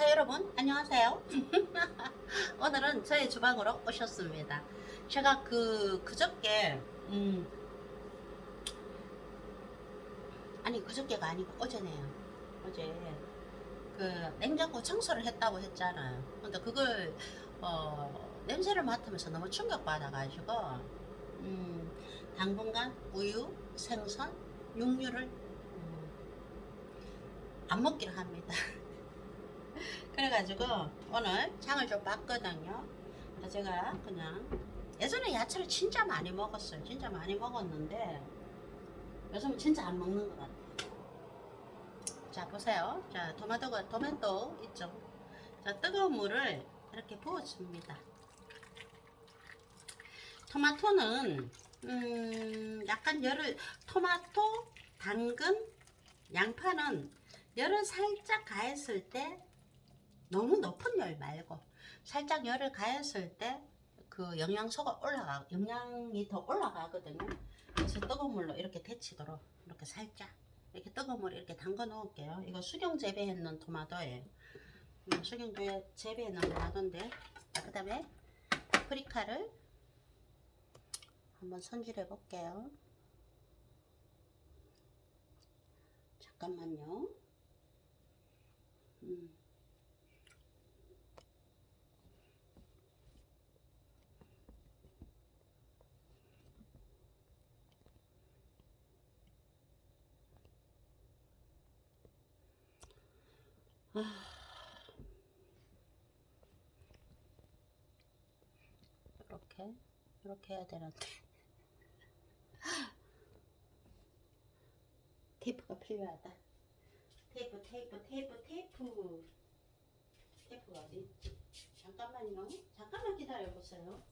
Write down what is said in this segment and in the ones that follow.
자 여러분 안녕하세요. 오늘은 저희 주방으로 오셨습니다. 제가 그 그저께 음 아니 그저께가 아니고 어제네요. 어제 그 냉장고 청소를 했다고 했잖아요. 근데 그걸 어 냄새를 맡으면서 너무 충격받아 가지고 음 당분간 우유 생선 육류를 음, 안 먹기로 합니다 그래가지고 오늘 장을 좀 봤거든요. 제가 그냥 예전에 야채를 진짜 많이 먹었어요. 진짜 많이 먹었는데 요즘 진짜 안 먹는 것 같아요. 자 보세요. 자 토마토가 토마토 있죠. 자 뜨거운 물을 이렇게 부어줍니다. 토마토는 음, 약간 열을 토마토, 당근, 양파는 열을 살짝 가했을 때 너무 높은 열 말고 살짝 열을 가했을 때 그 영양소가 올라가 영양이 더 올라가거든요. 그래서 뜨거운 물로 이렇게 데치도록 이렇게 살짝 이렇게 뜨거운 물에 이렇게 담가 놓을게요. 이거 수경 재배했는 토마토예요. 음, 수경 재- 재배했는 토마토인데 자, 그다음에 파프리카를 한번 손질해 볼게요. 잠깐만요. 음. 이렇게 이렇게 해야 되는데 테이프가 필요하다. 테이프 테이프 테이프 테이프 테이프가 어디 있지? 잠깐만요. 잠깐만 기다려 보세요.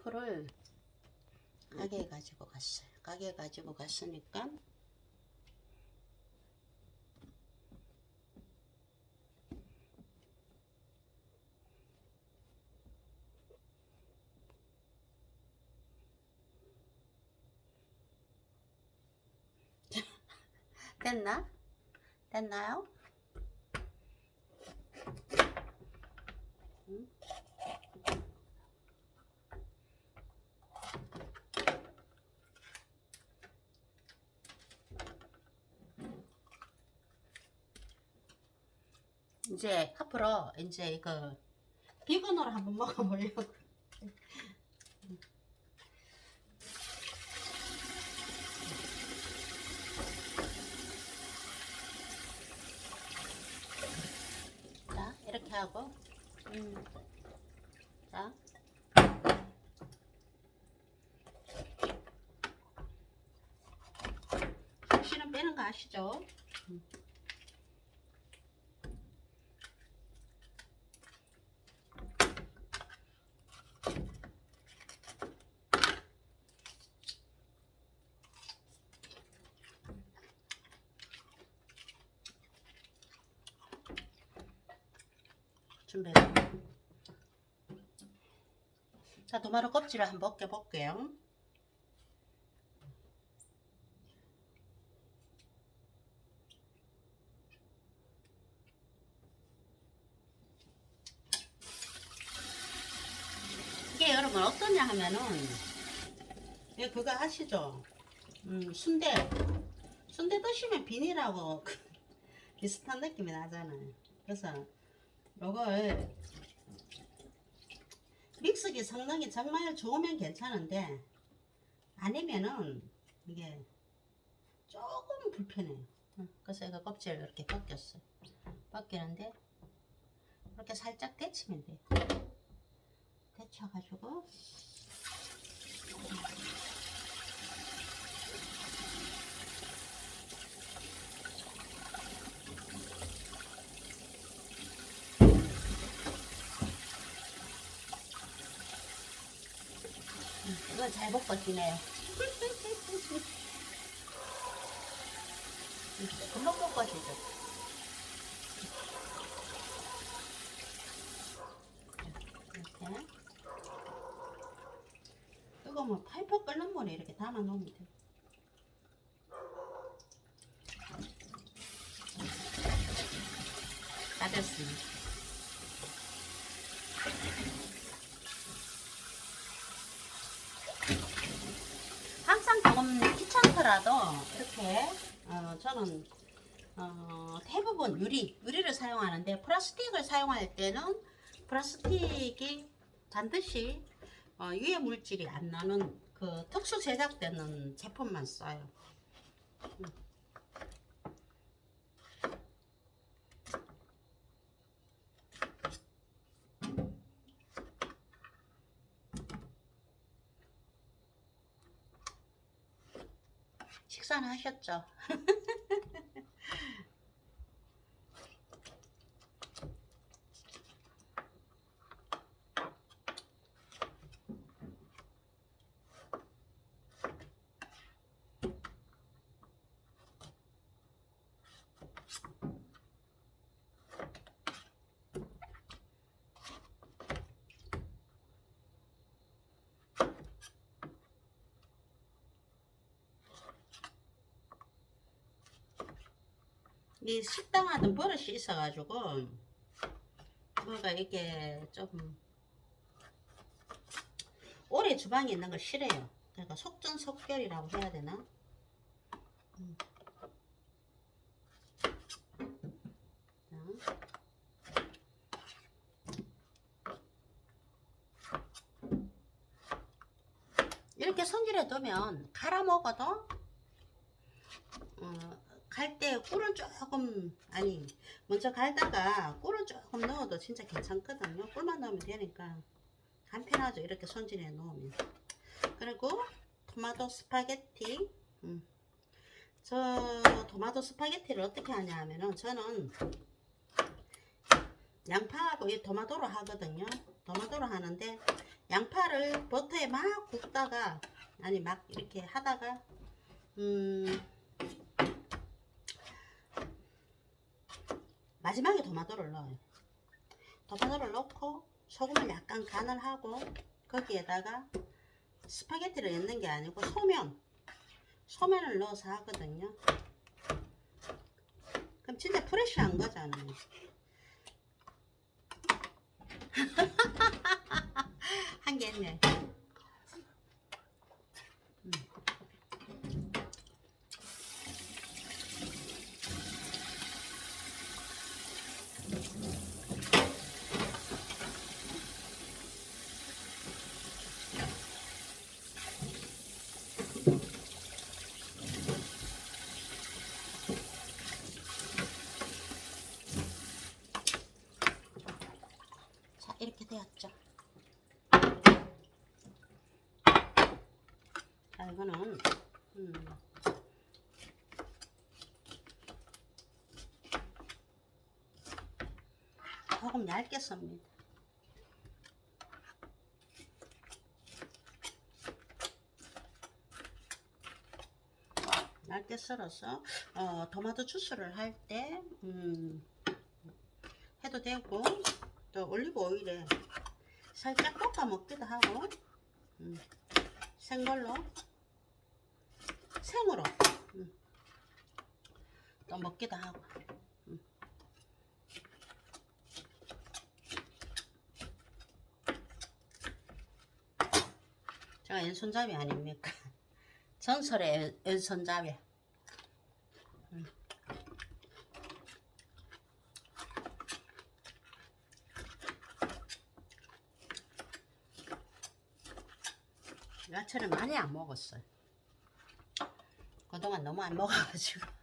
테이프를 가게에 가지고 갔어요. 가게에 가지고 갔으니까 됐나? 됐나요? 응? 이제 앞으로 이제 이거 비건으로 한번 먹어보려고. 자 이렇게 하고, 음. 자. 실은 빼는 거 아시죠? 준비. 자, 도마로 껍질을 한번 벗겨볼게요. 이게 여러분 어떠냐 하면은 이거 그거 아시죠? 음, 순대 순대 드시면 비닐하고 비슷한 느낌이 나잖아요. 그래서 요걸 믹스기 성능이 정말 좋으면 괜찮은데 아니면은 이게 조금 불편해요. 어, 그래서 이거 껍질을 이렇게 벗겼어요. 벗기는데 이렇게 살짝 데치면 돼요. 데쳐가지고 이건 잘 볶아지네요. 금방 볶아지죠. 이렇게. 뜨거우면 뭐 팔팔 끓는 물에 이렇게 담아 놓으면 돼요. 다 됐습니다. 귀찮더라도 이렇게 어, 저는 어, 대부분 유리 유리를 사용하는데 플라스틱을 사용할 때는 플라스틱이 반드시 어, 유해 물질이 안 나는 그 특수 제작되는 제품만 써요. 식사는 하셨죠? 이 식당 하던 버릇이 있어가지고 뭐가 이게 좀 오래 주방에 있는 걸 싫어해요. 그러니까 속전속결이라고 해야 되나? 음. 자. 이렇게 손질해 두면 갈아 먹어도 어, 갈 때 꿀은 조금 아니 먼저 갈다가 꿀은 조금 넣어도 진짜 괜찮거든요. 꿀만 넣으면 되니까. 간편하죠 이렇게 손질해 놓으면. 그리고 토마토 스파게티. 음. 저 토마토 스파게티를 어떻게 하냐 하면은 저는 양파하고 이 토마토로 하거든요. 토마토로 하는데 양파를 버터에 막 굽다가 아니 막 이렇게 하다가 음 마지막에 토마토를 넣어요. 토마토를 넣고 소금을 약간 간을 하고 거기에다가 스파게티를 넣는 게 아니고 소면 소면을 넣어서 하거든요. 그럼 진짜 프레쉬한 거잖아요. 한 개 했네. 음. 자, 이렇게 되었죠. 자, 이거는, 음, 조금 얇게 썹니다. 얇게 썰어서 어, 토마토 주스를 할때 음, 해도 되고 또 올리브 오일에 살짝 볶아 먹기도 하고 음, 생걸로 생으로 음, 또 먹기도 하고 제가 왼손잡이 아닙니까? 전설의 왼- 왼손잡이 음. 야채를 많이 안 먹었어요. 그동안 너무 안 먹어가지고.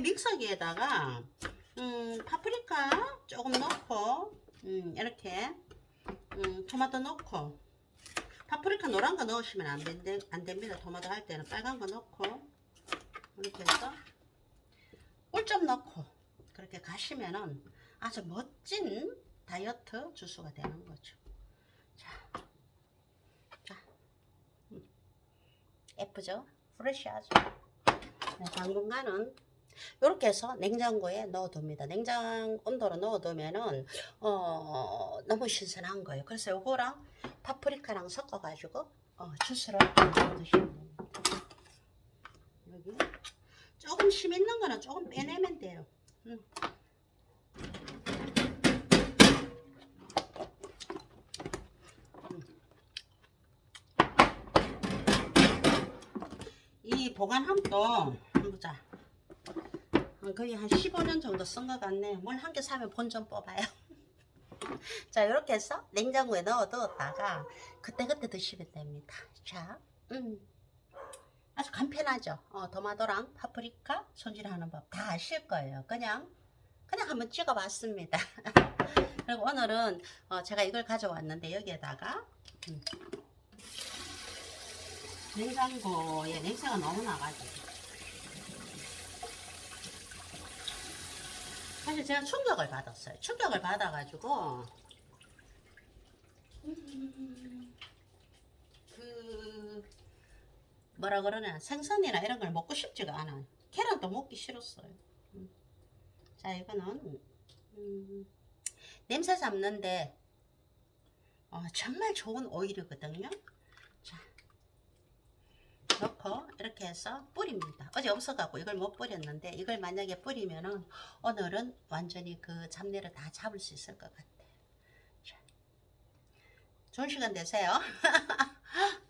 믹서기에다가 음, 파프리카 조금 넣고 음, 이렇게 음, 토마토 넣고 파프리카 노란 거 넣으시면 안, 된대, 안 됩니다. 토마토 할 때는 빨간 거 넣고 이렇게 해서 꿀좀 넣고 그렇게 가시면은 아주 멋진 다이어트 주스가 되는 거죠. 자, 자, 음. 예쁘죠? 프레시하죠? 네, 당분간은 이렇게 해서 냉장고에 넣어둡니다. 냉장 온도로 넣어두면은 어, 너무 신선한 거예요. 그래서 요거랑 파프리카랑 섞어가지고 어, 주스를 드시면 됩니다. 여기 조금 심 있는 거는 조금 빼내면 돼요. 음. 이 보관함도 거의 한 15년 정도 쓴 것 같네. 뭘한개 사면 본좀 뽑아요. 자, 이렇게 해서 냉장고에 넣어 두었다가 그때그때 드시면 됩니다. 자, 음. 아주 간편하죠. 어, 토마토랑 파프리카 손질하는 법 다 아실 거예요. 그냥, 그냥 한번 찍어 봤습니다. 그리고 오늘은 어, 제가 이걸 가져왔는데 여기에다가 음. 냉장고에 냄새가 너무 나가지고 사실 제가 충격을 받았어요. 충격을 받아가지고 음, 그 뭐라 그러냐 생선이나 이런 걸 먹고 싶지가 않아요. 계란도 먹기 싫었어요. 음. 자 이거는 음, 냄새 잡는데 어, 정말 좋은 오일이거든요. 자 넣고 이렇게 해서 뿌립니다. 어제 없어갖고 이걸 못 뿌렸는데 이걸 만약에 뿌리면은 오늘은 완전히 그 잡내를 다 잡을 수 있을 것 같아요. 자, 좋은 시간 되세요.